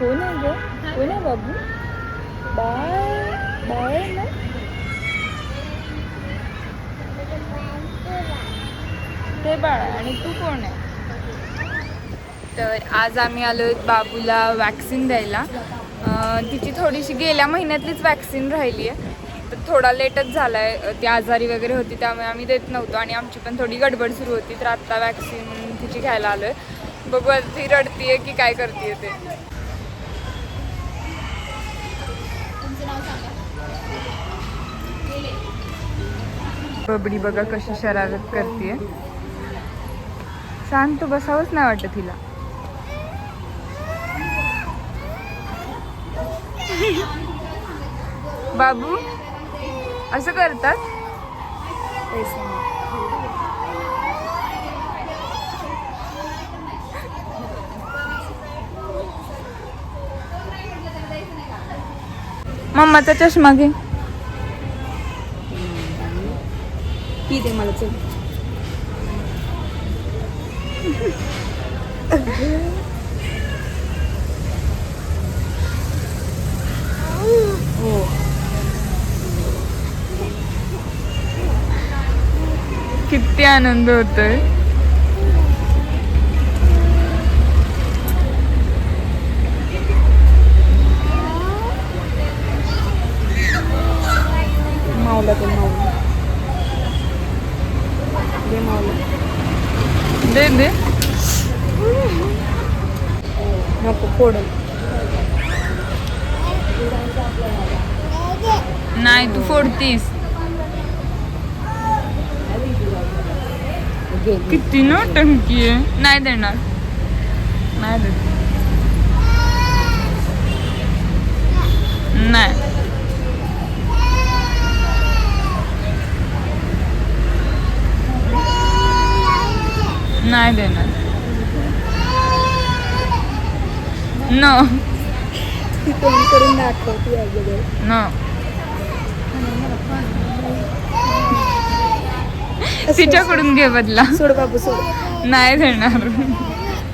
कोण आहे ग कोण आहे बाबू बाय बाय ना ते बाळ आणि तू कोण आहे तर आज आम्ही आलो बाबूला वॅक्सिन द्यायला. तिची थोडीशी गेल्या महिन्यातलीच वॅक्सिन राहिली आहे. तर थोडा लेटच झाला आहे ती आजारी वगैरे होती त्यामुळे आम्ही देत नव्हतो आणि आमची पण थोडी गडबड सुरू होती. तर आत्ता वॅक्सिन तिची घ्यायला आलो आहे बघू ती रडतीये की काय करते ते. बबडी बघा कशी शरारत करते शांत बसावंच नाही वाटत तिला बाबू असं करतात? मम्माचा चष्मा घे. ती दे मला चल. हो. किती आनंद होतोय मावला ते मावला दे मावला दे दे नको फोडल नाही तू फोडतीस. किती नोटंकी आहे. नाही देणार. नाही देत. नाही. नाही देणार. नो ती तोंड करून दाखवती अगोदर नो तिच्याकडून घे बदला. सोड बाबू सोड. नाही देणार.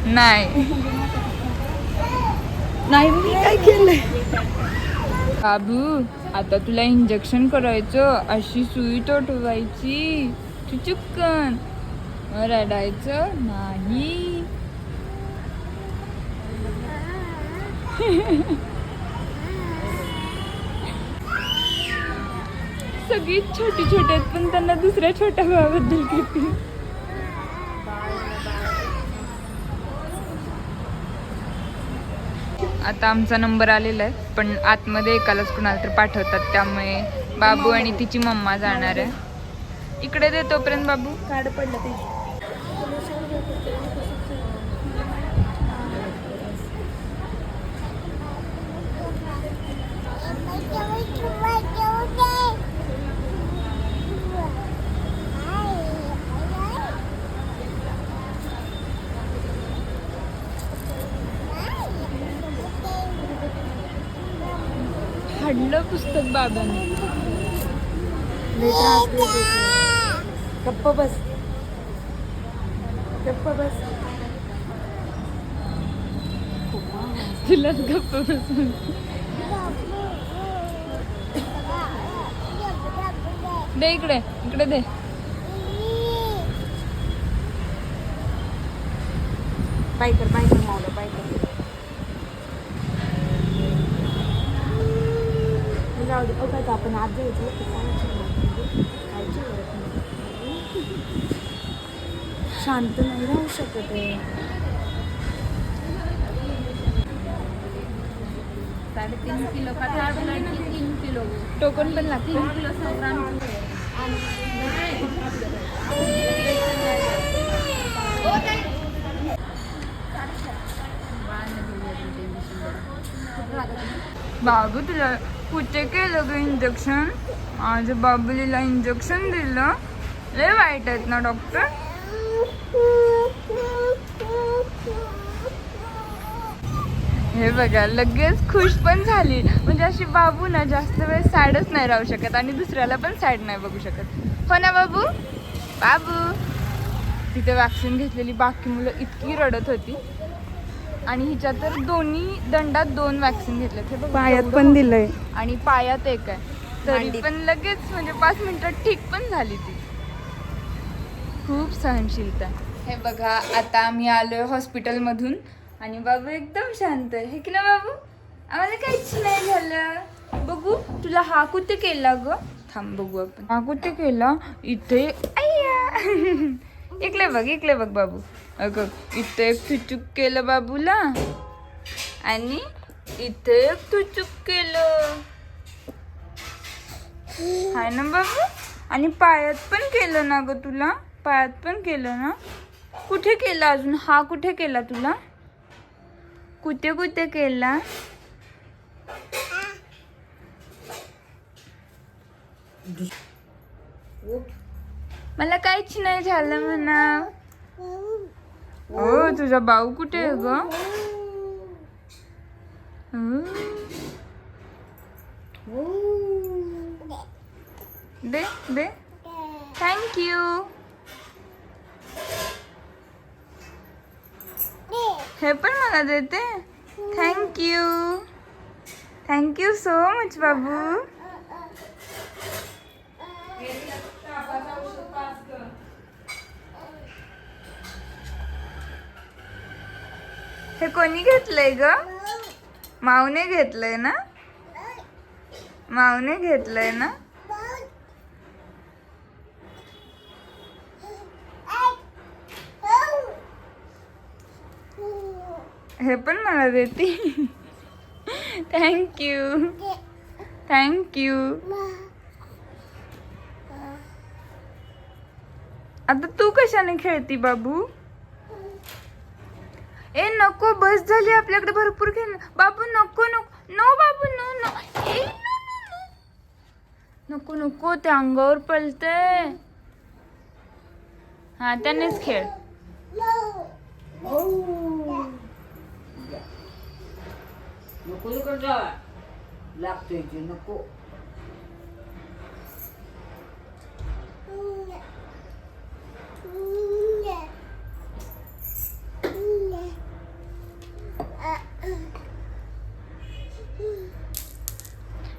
नाही. नाही मी काय केलंय? बाबू आता तुला इंजेक्शन करायचं अशी सुई टोटवायची तू चुक्कन मग रडायचं नाही. सगळी छोटी छोटी आहेत पण त्यांना दुसऱ्या छोट्या भावाबद्दल किती? आता आमचा नंबर आलेला आहे पण आतमध्ये एकालाच कुणाला तर पाठवतात त्यामुळे बाबू आणि तिची मम्मा जाणार आहे. इकडे देतोपर्यंत बाबू. काढ पडलं ते. फाडलं पुस्तक बाबांनी. गप्प बस. गप्प बस. तिलाच गप्प बसून. दे इकडे इकडे दे. बाय कर बाय कर मावलं बाय कर. तर आपण आज जायचं नाही. शांत नाही राहू शकत आहे. साडेतीन किलो तीन किलो. टोकन पण लागते. तीन किलो बाबू तुला कुठे केलं ग इंजेक्शन माझ्या बाबुलीला इंजेक्शन दिलं. लय वाईट आहेत ना डॉक्टर हे बघा लगेच खुश पण झाली. म्हणजे अशी बाबू ना जास्त वेळ सॅडच नाही राहू शकत आणि दुसऱ्याला पण सॅड नाही बघू शकत. हो ना बाबू? बाबू? तिथे वॅक्सिन घेतलेली बाकी मुलं इतकी रडत होती. आणि हिच्या तर दोन्ही दंडात दोन वॅक्सिन घेतलेत. हे बघ पायात एवढं पण दिलंय. आणि पायात एक आहे. तरी मांडीत. पण लगेच म्हणजे पाच मिनिटात ठीक पण झाली ती. खूप सहनशीलता. हे बघा आता आम्ही आलोय हॉस्पिटलमधून. आणि बाबू एकदम शांत आहे. हे की ना बाबू? आम्हाला काहीच नाही झालं. बघू तुला हा कुठे केला ग? थांब बघू आपण. हा कुठे केला इथे अय्या इकडे बघ इकडे बघ बाबू. अगं इथे एक चुचूक केलं बाबूला. आणि इथे एक चुचूक केलं. हाय ना बाबू? आणि पायात पण केलं ना ग तुला? पायात पण केलं ना? कुठे केलं अजून? हा कुठे केला तुला? कुठे कुठे केला? मला काहीच नाही झालं म्हणा हो तुझा भाऊ कुठे आहे ग? दे दे. थँक्यू हे पण मला देते. Thank you thank you so much बाबू. हे कोणी घेतलंय ग? माऊने घेतलंय ना? माऊने घेतलंय ना? हे पण मला देते. थँक्यू थँक्यू आता तू कशाने खेळती बाबू? ए नको बस झाली आपल्याकडे भरपूर खेळ बाबू नको नको. नो बाबू नो नो. ए नको नको ते अंगावर पलते हा त्यानेच खेळ. नको लागतोय नको.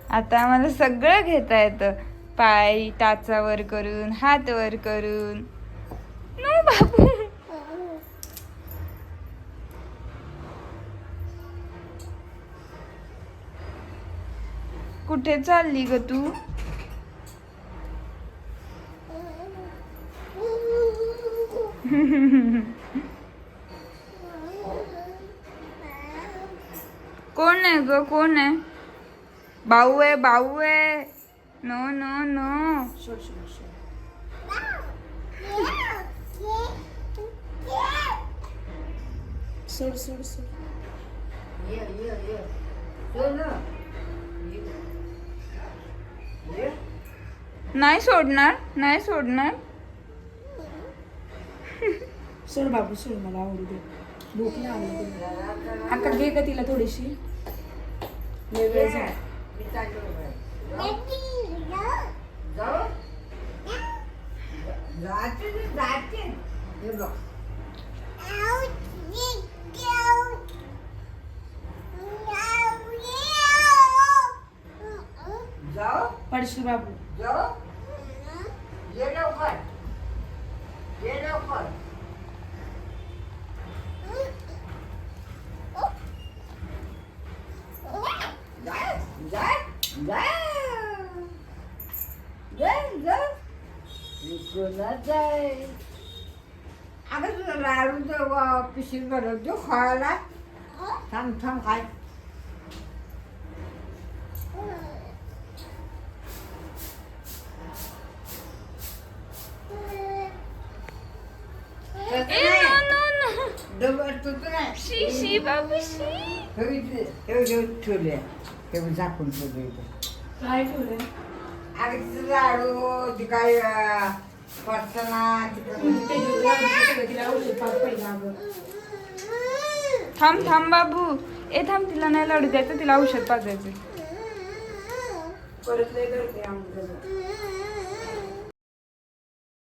आता आम्हाला सगळं घेता येतं. पाय टाचावर करून हात वर करून. नो बाबू. कुठे चालली ग तू? कोण आहे ग? कोण आहे? भाऊ आहे भाऊ आहे. No no no. सोड सोड सोड. ये ये ये. चल ना. ये. नाही सोडणार नाही सोडणार. सोड बाबू सोड मला आवडू दे. भूक नाही आवडते. अक्का घे का तिला थोडीशी. वेळ झाला. मी पडशील बाबू. जाऊ. ये लवकर. ये लवकर जाय जाय जाय जाय जाय इकडूनच जाय. अगं तुझं लाडूचं पिशीत भरत देऊ खायला. थांब थांब खाय. डबर तुझं नाही? शी शी बाबू शी. ठेवले. झाकून ठेवले काय ठेवलंय अगं तिचं लाडू ती काय थांब थांब बाबू. ए थांब तिला नाही लाडू द्यायचं तिला औषध पाजायचं परत लय करते आम्ही